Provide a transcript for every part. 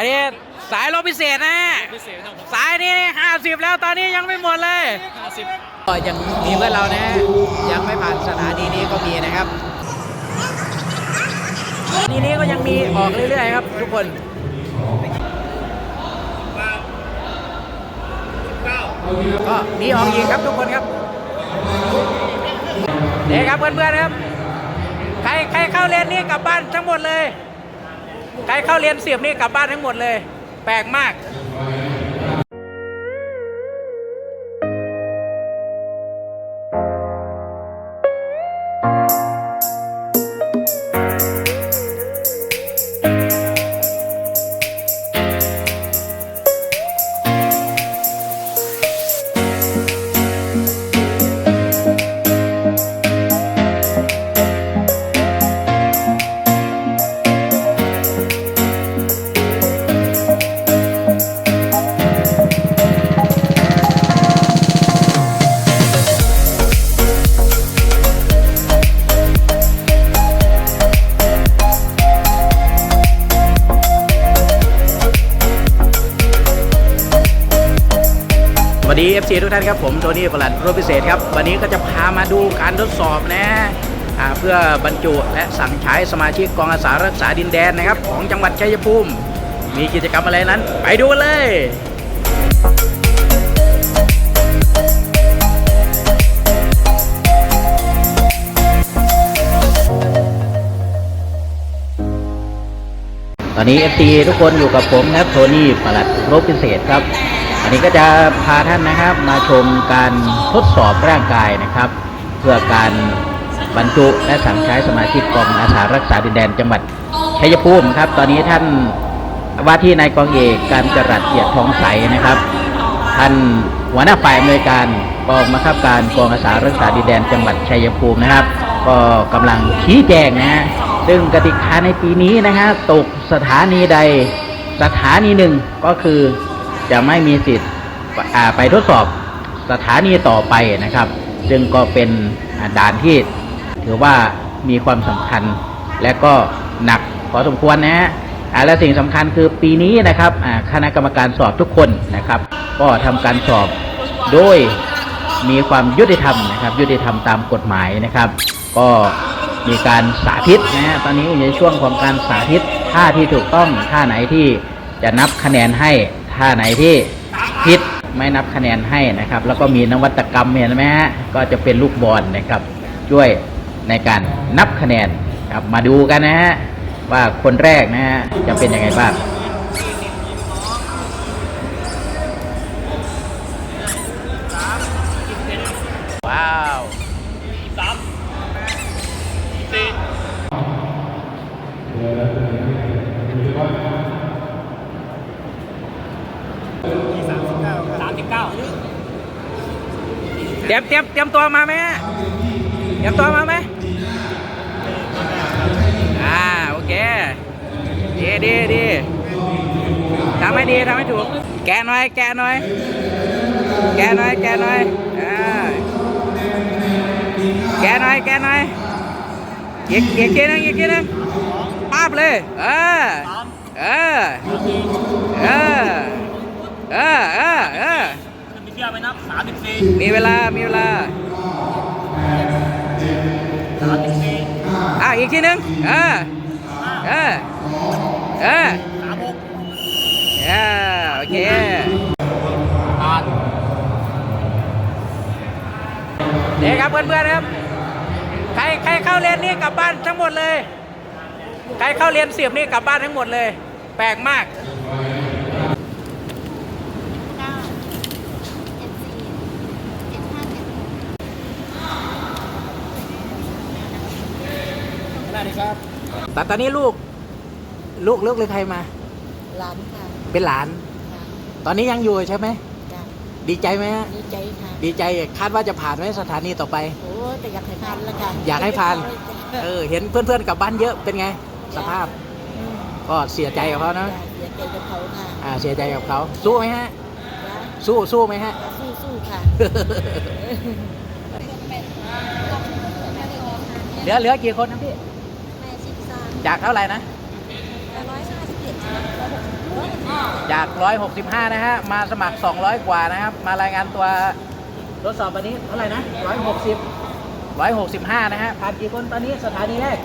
อันนี้สายรถพิเศษนะฮะพิเศษครับผมสายนี้ห้าสิบแล้วตอนนี้ยังไม่หมดเลย ห้าสิบก็ยังมีเพื่อนเรานะ ยังไม่ผ่านสถานีนี้ก็มีนะครับสถานีนี้ก็ยังมีออกเรื่อยๆครับ ทุกคนก็มีออกอีกครับทุกคนครับนี่ครับเพื่อนๆครับ ใครใครเข้าเรียนนี่กลับบ้านทั้งหมดเลย ใครเข้าเรียนเสียบนี่กลับบ้านทั้งหมดเลย แปลกมาก ดี FC ทุกท่านครับผมโทนี่ประหลัดรถพิเศษครับ วันนี้ก็จะพามาดูการทดสอบนะเพื่อบรรจุและสั่งใช้สมาชิกกองอาสารักษาดินแดนนะครับ ของจังหวัดชัยภูมิ มีกิจกรรมอะไรนั้น ไปดูกันเลยตอนนี้ FT ทุกคนอยู่กับผมนะครับโทนี่ประหลัดรบพิเศษครับ อันนี้ก็จะพาท่านนะครับมาชมการทดสอบร่างกายนะครับ เพื่อการบรรจุและสั่งใช้สมาชิกกองอาสารักษาดินแดนจังหวัดชัยภูมิครับ ตอนนี้ท่านว่าที่นายกองเอกการจรัสเกียรติทองใสนะครับ ท่านหัวหน้าฝ่ายอำนวยการกองบังคับการกองอาสารักษาดินแดนจังหวัดชัยภูมินะครับ ก็กำลังชี้แจงนะฮะซึ่งกติกาในปีนี้นะฮะตกสถานีใดสถานีหนึ่งก็คือ จะไม่มีสิทธิ์ไปทดสอบสถานีต่อไปนะครับ ซึ่งก็เป็นด่านที่ถือว่ามีความสำคัญและก็หนักพอสมควรนะฮะและสิ่งสำคัญคือปีนี้นะครับคณะกรรมการสอบทุกคนนะครับ ก็ทำการสอบโดยมีความยุติธรรมนะครับ ยุติธรรมตามกฎหมายนะครับ ก็มีการสาธิตนะฮะตอนนี้อยู่ในช่วงของการสาธิตท่าที่ถูกต้องท่าไหนที่จะนับคะแนนให้ ท่าไหนที่ผิดไม่นับคะแนนให้นะครับ แล้วก็มีนวัตกรรมเห็นไหมฮะก็จะเป็นลูกบอลนะครับ ช่วยในการนับคะแนนครับมาดูกันนะฮะว่าคนแรกนะฮะจะเป็นยังไงบ้าง ตรียมเตรียมเตรียมตัวมาไหมเตรียมตัวมาไหมอ่าโอเคดีดีดีทำให้ดีทำให้ถูก แกะหน่อย แกะหน่อย แกะหน่อย แกะหน่อยอ่าแกะหน่อย แกะหน่อยอีกอีกทีนึงอีกทีนึงป้าบเลยเออเออเออเออเออ ไปเที่ยวไปนับสามสิบสี่มีเวลา มีเวลา สามสิบสี่อะ อีกทีหนึง เออ เออ เออสามหกเออโอเคผ่านเด็กครับเพื่อนๆครับ ใครใครเข้าเรียนนี่กลับบ้านทั้งหมดเลย ใครเข้าเรียนเสียบนี่กลับบ้านทั้งหมดเลย แปลกมากเก้าเจ็ดสี่เจ็ดห้าเจ็ดหก ได้เลยครับแต่ตอนนี้ลูก ลูกลูกหรือใครมา หลานค่ะเป็นหลาน ค่ะตอนนี้ยังอยู่ใช่ไหม จ้ะดีใจไหมฮะดีใจค่ะดีใจคาดว่าจะผ่านไหมสถานีต่อไป โอ้แต่อยากให้พันละค่ะอยากให้ผ่าน เออเห็นเพื่อนๆกลับบ้านเยอะเป็นไง สภาพมก็เสียใจกับเขานะจ้ะเสียใจกับเขาค่ะอ่าเสียใจกับเขาสู้ไหมฮะจ้ะสู้สู้ไหมฮะ สู้สู้ๆค่ะ เหลือเหลือกี่คนนะพี่แม่ชิดซาน จากเท่าไหร่นะร้อยห้าสิบเจ็ดร้อยหกสิบจาก 165 นะฮะ มาสมัคร 200 กว่านะครับ มารายงานตัวทดสอบวันนี้เท่าไหร่นะ 160 165 นะฮะ ผ่านกี่คนตอนนี้สถานีแรก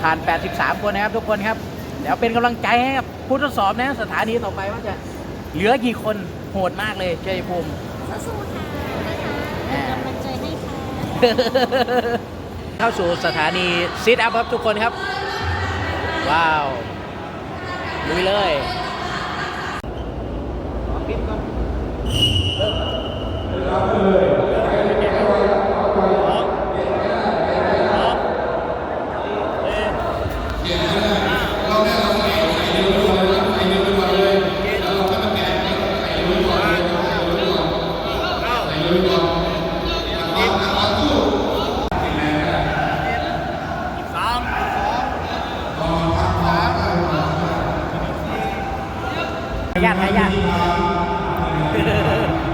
ผ่าน 83 คนนะครับทุกคนครับ เดี๋ยวเป็นกำลังใจให้กับผู้ทดสอบนะสถานีต่อไปว่าจะเหลือกี่คนโหดมากเลยเจยภูมิสู้ๆค่ะเป็นกำลังใจให้ค่ะ เข้าสู่สถานีซิทอัพครับทุกคนครับ ว้าวลุยเลยขยันขยั น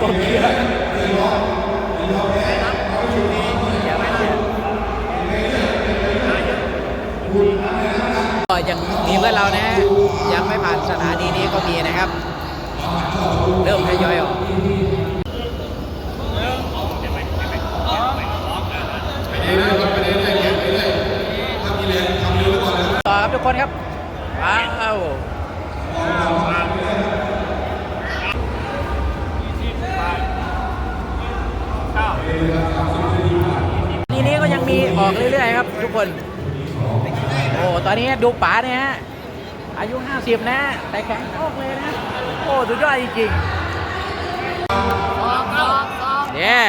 กบเชือกก็ยังมีเพื่อนเรานะยังไม่ผ่านสถานีนี้ก็มีนะครับ เริ่มทยอยออกต่อครับทุกคนครับว้าว คน โอ้ ตอนนี้ดูป๋าเนี่ยฮะ อายุ 50 นะ แต่แข็งโอกเลยนะ โอ้ สุดยอดจริงๆเนี่ย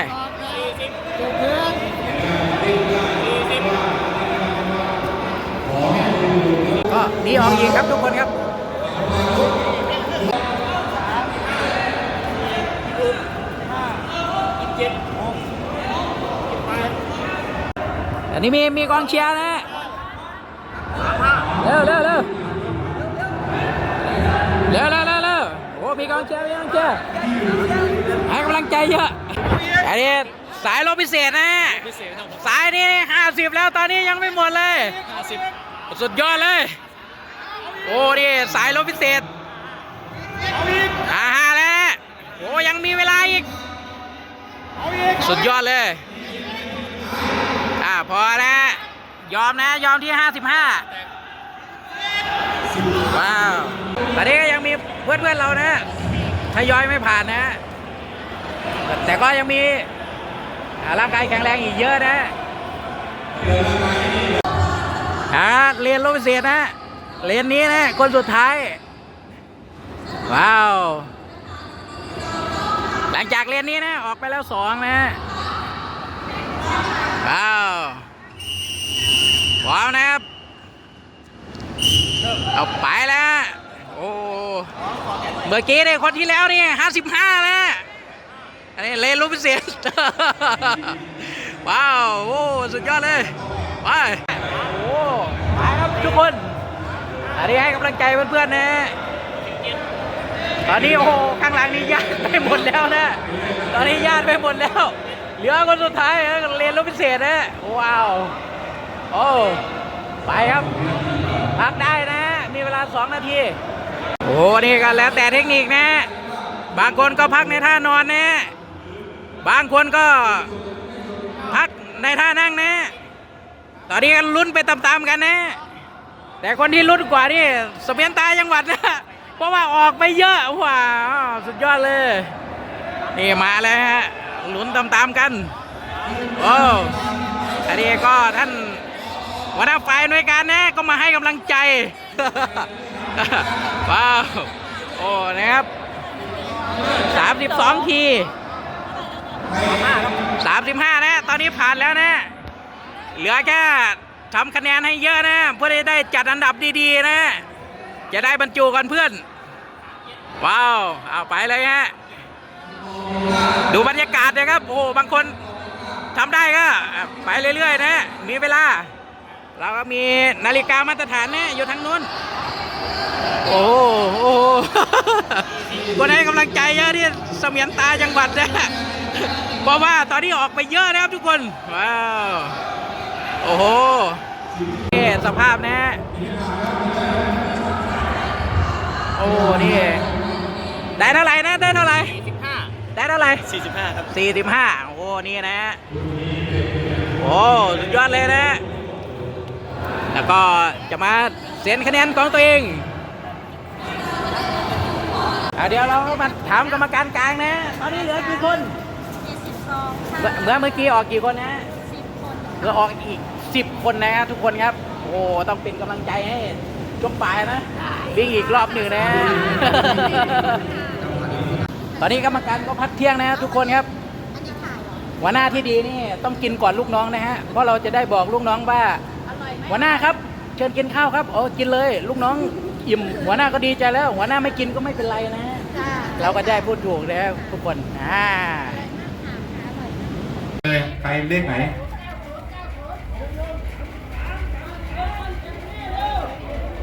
ก็ดีออกยิงครับทุกคนครับ อันนี้มีมีกองเชียร์นะเร็วเร็วเร็วเร็วเร็วเร็วเร็วโอ้มีกองเชียร์มีกองเชียร์ให้กำลังใจเยอะอันนี้สายรถพิเศษนะสายนี้ห้าสิบแล้วตอนนี้ยังไม่หมดเลยสุดยอดเลย โอ้นี่สายรถพิเศษอ่าฮะแล้วโอ้ยังมีเวลาอีก สุดยอดเลยอ่า พอนะยอมนะ ยอมที่ 55 ว้าว ตอนนี้ก็ยังมีเพื่อนๆเรานะทยอยไม่ผ่านนะ แต่ก็ยังมีร่างกายแข็งแรงอีกเยอะนะอ่าเรียนรถพิเศษนะ เรียนนี้นะ คนสุดท้าย ว้าว หลังจากเรียนนี้นะ ออกไปแล้วสองนะ ว้าว ว้าวนะครับ เอาไปแล้ว โอ้เมื่อกี้เนี่ยคนที่แล้วนี่ห้าสิบห้าแล้ว อันนี้เลนรูปพิเศษ ว้าว โอ้ สุดยอดเลย ไป โอ้ไปครับทุกคน อันนี้ให้กำลังใจเพื่อนๆนะตอนนี้โอ้ข้างหลังนี้ญาติไปหมดแล้วนะ ตอนนี้ญาติไปหมดแล้ว เหลือคนสุดท้ายเรียนรถพิเศษนะ ว้าว โอ้ไปครับ พักได้นะ มีเวลา 2 นาที โอ้นี่ก็แล้วแต่เทคนิคนะ บางคนก็พักในท่านอนนะ บางคนก็พักในท่านั่งนะ ตอนนี้ก็ลุ้นไปตามๆกันนะ แต่คนที่ลุ้นกว่านี่สเปียนตาจังหวัดนะ เพราะว่าออกไปเยอะว้าวสุดยอดเลย นี่มาแล้วฮะลุ้นตามๆกัน โอ้อันนี้ก็ท่าน หัวหน้าฝ่ายหน่วยการนะก็มาให้กำลังใจว้าวโอ้นะครับ32ที35นะ ตอนนี้ผ่านแล้วนะ เหลือแค่ทำคะแนนให้เยอะนะ เพื่อที่ได้จัดอันดับดีๆนะ จะได้บรรจุกันเพื่อน ว้าว เอาไปเลยฮะ ดูบรรยากาศนะครับ โอ้บางคนทำได้ก็ ไปเรื่อยๆนะ มีเวลา เราก็มีนาฬิกามาตรฐานนะอยู่ทางนู้นโอ้โหโอ้โหคนให้กำลังใจเยอะที่เสมียนตาจังหวัดนะเพราะว่าตอนนี้ออกไปเยอะนะครับทุกคน ว้าว โอ้โหนี่สภาพนะ โอ้โอ้นี่ ได้เท่าไหร่นะ ได้เท่าไหร่สิบห้าได้เท่าไหร่สี่สิบห้าครับสี่สิบห้าโอ้ นี่นะ โอ้ สุดยอดเลยนะ แล้วก็จะมาเซ็นคะแนนของตัวเองอะเดี๋ยวเรามาถามกรรมการกลางนะ ตอนนี้เหลือกี่คนเจ็ดสิบสองเมื่อเมื่อเมื่อกี้ออกกี่คนนะสิบคนเหลือออกอีกสิบคนนะครับทุกคนครับ โอ้ต้องเป็นกำลังใจให้ช่วงปลายนะวิ่งอีกรอบหนึ่งนะ ตอนนี้กรรมการก็พักเที่ยงนะทุกคนครับอันนี้ขายเหรอหัวหน้าที่ดีนี่ต้องกินก่อนลูกน้องนะฮะ เพราะเราจะได้บอกลูกน้องว่าอร่อยไหมหัวหน้าครับ เชิญกินข้าวครับโอ้กินเลย ลูกน้องอิ่ม หัวหน้าก็ดีใจแล้ว หัวหน้าไม่กินก็ไม่เป็นไรนะฮะจ้าเราก็ได้พูดถูกนะครับทุกคนอ่าเลยใครเลขไหน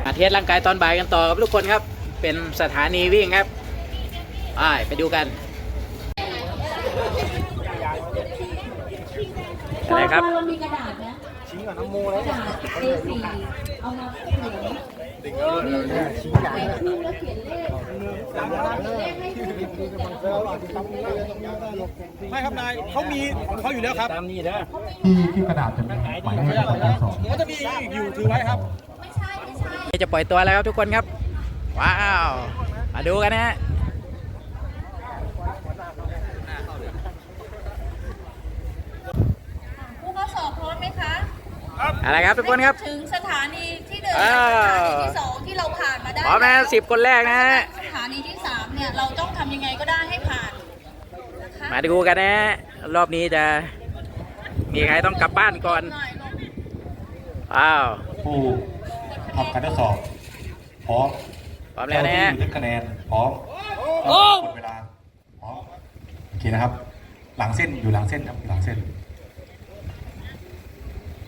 อาเทสร่างกายตอนบ่ายกันต่อครับทุกคนครับ เป็นสถานีวิ่งครับอ่าไปดูกันอะไรครับเรามี กระดาษนะชิ้นกับน้ำมูกกระดาษ A4 เอามาเขียนมีคู่แล้วเขียนเลขไม่ครับนายเขามีเขาอยู่แล้วครับที่ที่กระดาษจะมีหมายเลขของการสอบเขาจะมีอยู่ถือไว้ครับจะปล่อยตัวแล้วครับทุกคนครับ ว้าว มาดูกันนะฮะ ผู้เข้าสอบพร้อมไหมคะ อะไรครับทุกคนครับ ถึงสถานีที่หนึ่งอ้าวสถานีที่สองที่เราผ่านมาได้พร้อมนะสิบคนแรกนะฮะสถานีที่สามเนี่ยเราต้องทำยังไงก็ได้ให้ผ่านนะคะมาดูกันนะฮะรอบนี้จะมีใครต้องกลับบ้านก่อนหน่อยลงว้าวผู้ทำการทดสอบพร้อมพร้อมแล้วนะฮะเจ้าที่บันทึกคะแนนพร้อมกดเวลาพร้อมโอเคนะครับ หลังเส้นอยู่หลังเส้นครับอยู่หลังเส้น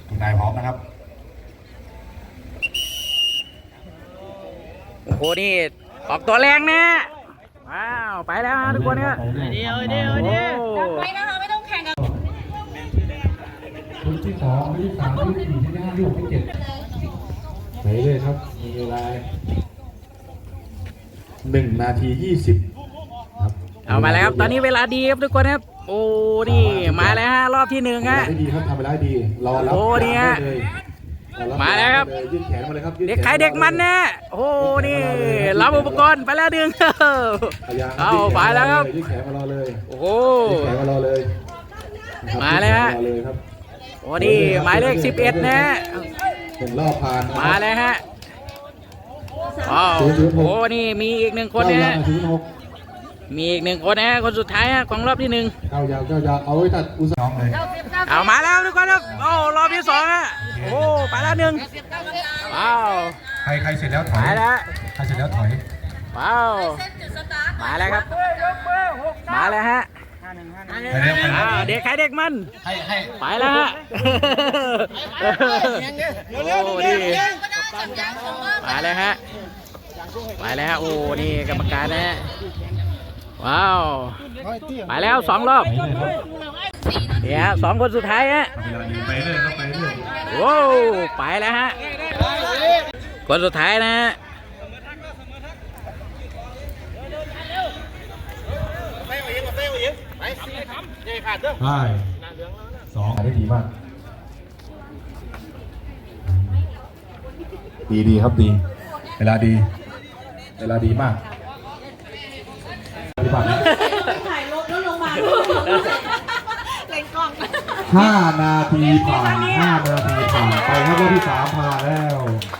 ตรงนายพร้อมนะครับ โอ้โหนี่ออกตัวแรงนะว้าวไปแล้วฮะทุกคนเนี่ยเดี๋ยวเดี๋ยวเดี๋ยวไปนะคะไม่ต้องแข่งกับชุดที่สองชุดที่สามชุดที่สี่ชุดที่ห้าชุดที่หกชุดที่เจ็ดไปเลยครับมีเวลาหนึ่งนาทียี่สิบครับเอามาแล้วครับตอนนี้เวลาดีครับทุกคนครับ โอ้นี่มาแล้วฮะรอบที่หนึ่งทำเวลาฮะ ได้ดีครับทำเวลาได้ดี รอรับโอ้เนี่ย ได้เลยรอรับมาแล้วครับได้เยยื่นแขนมาเลยครับยื่นเด็กแขใครเด็กมันนะโอ้โหนี่รับอุปกรณ์ไปแล้วดึง พยายามเอายื่นแขนไปแล้วครับ ยื่นแขนมารอเลยโอ้โห ยื่นแขนมารอเลยนะครับมาเลยฮะ ยื่นแขนมารอเลยครับโอ้นี่หมายเลข 11 นะหนึ่งรอบผ่านนะครับมาแล้วฮะอ้าวศูนย์ศูนย์หกโอ้นี่มีอีกหนึ่งคนนะเก้ายาฮะวถึงหก มีอีกหนึ่งคนนะฮะคนสุดท้ายฮะของรอบที่หนึ่งเก้ายาวเก้ายาวเอาไว้ตัดอุตสาหน้องเลยเอามาแล้วทุกคนครับโอ้รอบที่สองฮะโอ้ไปแล้วหนึ่งว้าวใครใครเสร็จแล้วถไปอยแล้วใครเสร็จแล้วถอยว้าวเส้นจุดสตาร์ทมาแล้วครับมาแล้วฮะไปเร็วไปเร็อ้าววเด็กใครเด็กมันให้ให้ไปแล้วฮะโอ้นี่ก็ได้จับยางของว่ามาแล้วฮะไปแล้วฮะโอ้นี่กรรมการนะฮะ ว้าว ไปแล้วสองรอบเลยครับเนี่ยฮะสองคนสุดท้ายฮะเวลาดีไปเรื่อยครับไปเรื่อยโว้วไปแล้วฮะ คนสุดท้ายนะฮะใช่สองได้ดีมาก ดีดีครับดี เวลาดี เวลาดีมาก ปฏิบัติถ่ายรถแล้วลงมาเล่นกล้องห้านาทีผ่านห้านาทีผ่านไปครับรอบที่สามผ่านแล้ว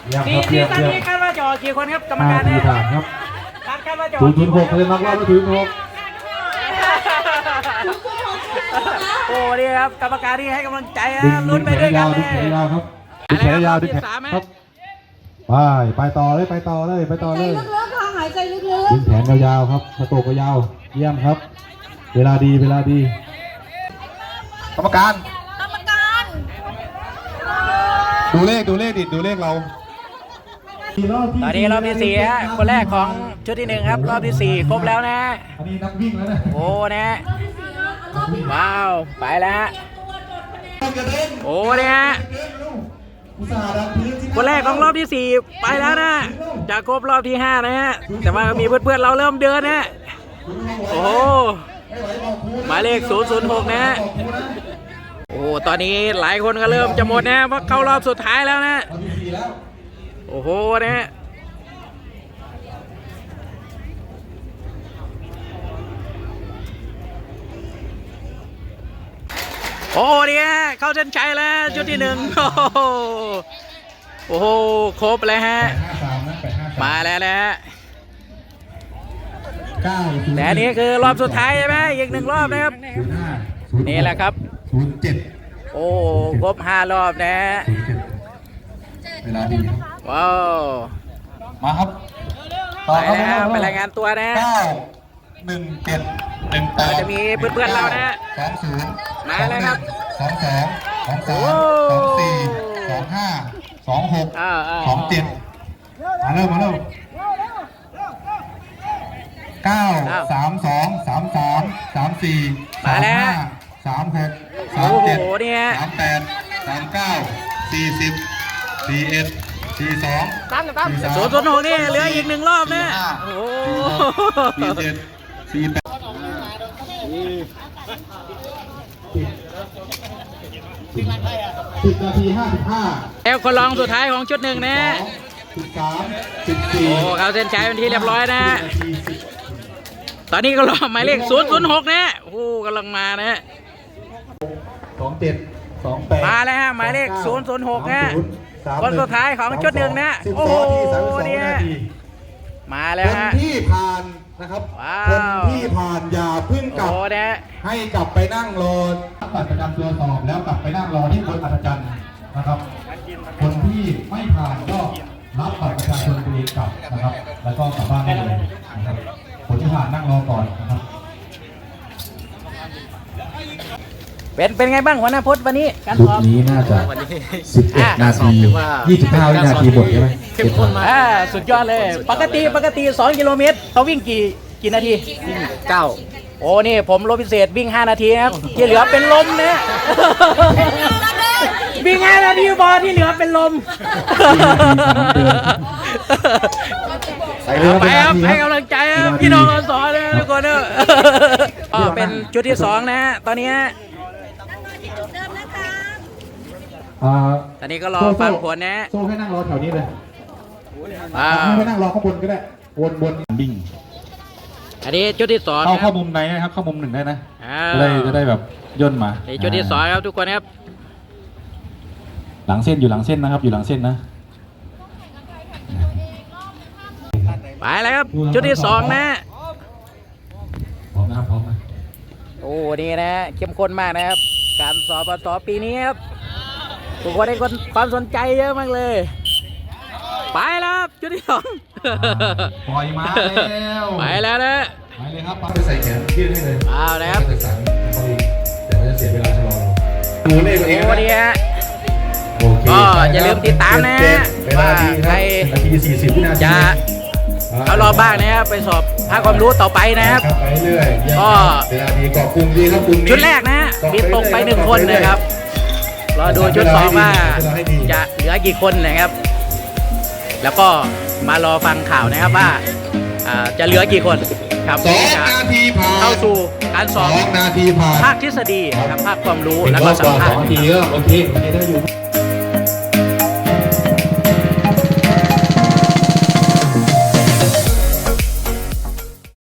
เยี่ยมทีครับทีเยี่ยมตอนเยี่ยมนี้คาดว่าจะออกกี่คนครับกรรมห้าการนาทีนะผ่านครับการคาดว่าจะอศูอนกย์ศูนย์หกคะแนนนับรอบแล้วศูนย์หกโอ้นี่ครับกรรมการที่ให้กำลังใจนะดึงลุ้นไปแขด้วยนกัยานวเลดึงแขนยยาวครับดึงแขนยาวดึงแขนรอบที่สามไหมครับไปไปต่อเลยไปต่อเลยไปต่อเลยลึกๆค่ะหายใจลึกดึงแขนยาวๆครับสะโตกยาวเยี่ยมครับ เวลาดีเวลาดี กรรมการ ๆกรรมการดูเลขดูเลขดิดูเลขเรา ตอนนี้รอบที่สี่ฮะคนแรกของชุดที่หนึ่งครับ รอบที่สี่ครบแล้วนะ อันนี้นักวิ่งแล้วนะโอ้นะฮะว้าว ไปแล้วฮะโอ้เนี่ยฮะ คนแรกของรอบที่ 4 ไปแล้วนะจะครบรอบที่ 5 นะฮะ แต่ว่ามีเพื่อนๆเราเริ่มเดินนะโอ้โหหมายเลข 006 นะฮะโอ้โหตอนนี้หลายคนก็เริ่มจะหมดนะเพราะเข้ารอบสุดท้ายแล้วนะ โอ้โหนะ โอ้โหเนี่ยเข้าเส้นชัยแล้วจุดที่หนึ่งโอ้โหโอ้โหครบเลยฮะ มาแล้วนะฮะเก้าศูนย์แต่อันนี้คือรอบสุดท้ายใช่ไหมอีกหนึ่งรอบนะครับศูนย์ห้าศูย์กนี่แหละครับศูนย์เจ็ดโอ้ครบห้ารอบนะฮะศูนย์เจ็ดเวลาดีครับว้าว มาครับไปแล้วฮะไปรายงานตัวนะฮะเก้าหนึ่งเจ็ด หนึ่งแปดจะมีเพื่อนๆเรานะฮะสองศูนย์มาแล้วครับสองสองสองสามโอ้สองสี่สองห้าสองหกอ่าอ่าสองเจ็ดมาเร็วมาเร็วเก้าสามสองสามสามสามสี่สามห้าสามหกสามเจ็ดโอ้โหเนี่ยสามแปดสามเก้าสี่สิบสี่เอ็ดสี่สองสี่สามศูนย์ศูนย์หกนี่เหลืออีกหนึ่งรอบนะสี่ห้าโอ้สี่เจ็ดสี่แปด สิบนาทีห้าสิบห้าแล้วคนรองสุดท้ายของชุดหนึ่งนะสิบสามสิบสี่โอ้เขาเส้นชัยเป็นที่เรียบร้อยนะ ตอนนี้ก็รอหมายเลข0 0 6นะโอ้กำลังมานะสองเจ็ดสองแปดมาแล้วฮะหมายเลข006นะคนสุดท้ายของชุดหนึ่งนะโอ้โหเนี่ยมาแล้วคนฮะที่ผ่าน นะครับว้าคนวที่ผ่านอย่าเพึ่งกลับ โอ้นะให้กลับไปนั่งรอบัตรประจำตัวสอบแล้วกลับไปนั่งรอที่คนอัศจรรย์นะครับ คนที่ไม่ผ่านก็รับบัตรประชาชนตัวเองกลับนะครับ แล้วก็กลับบ้านได้เลยนะครับคนที่ผ่านนั่งรอก่อนนะครับ เป็นเป็นไงบ้างหัวหน้าพจน์วันนี้การชุสดอบนี้น่าจะอะ11 นาที25วินาทีหมดใช่ไหมเข้มข้นมาก อ่าสุดยอดเลย ปกติปกติ 2 กิโลเมตรเขาวิ่งกี่กี่นาที เก้าโอ้นี่ผมรถพิเศษวิ่ง 5 นาทีนะครับที่เหลือเป็นลมนะ วิ่ง 5 นาทีบอที่เหลือเป็นลม ใส่เรือไปครับเป็นนาทีครับให้กำลังใจครับพี่น้องอสอเลยทุกคนเนอะอ๋อเป็นชุดที่สองนะฮะตอนนี้ฮะ เดิมนะคะ อ่าตอนนี้ก็รอฟังผลนะฮะโซ่ให้นั่งรอแถวนี้เลยอ่าให้ไปนั่งรอข้างบนก็ได้วนบนบิ้งอันนี้ชุดที่สองเข้านะคเข้ารับมุมในนะครับ เข้ามุมหนึ่งได้นะอ่าจะได้จะได้แบบย่นมานี่ชุดที่สองครับทุกคนครับ หลังเส้นอยู่หลังเส้นนะครับ อยู่หลังเส้นนะไปแล้วครับชุดที่สองนะพร้อมนะครับพร้อมนะโอ้นี่นะเข้มข้นมากนะครับ การสอบปสปีนี้ครับ ทุกคนได้คนความสนใจเยอะมากเลย ไปแล้วครับชุดที่สองปล่อยมาแล้วไปแล้วนะไปเลยครับไปใส่แขนยืดให้เลยเอาเลยครับไปสั่งเขาเองเดี๋ยวเขาจะเสียเวลาชะลอเราดูเลขตัวเองโอ้นะนี่ฮะโอเคก็อย่าลืมติดตามนะเวลาดีคว่าใครัรบนาทีสี่สิบวินาทีจะเอารอบบ้างนะครับไปสอบภาคความรู้ต่อไปนะครับไปเรื่อยเยี่ยมก็เวลาดีเกาะกลุ่มดีครับกลุ่มนี้ชุดแรกนะฮะมีตกไปหนึ่งคนนะครับ รอดูชุดสองว่าจะเหลือกี่คนนะครับ แล้วก็มารอฟังข่าวนะครับว่าอ่าจะเหลือกี่คนครับสองที่จะนาทีผ่านเข้าสู่การสสออบงนาทีผ่านภาคทฤษฎีนะครับภาคความรู้เห็นแล้วรก็อบสัก่มอนภาสษองณ์นาทีก็โอเคโอเคได้อยู่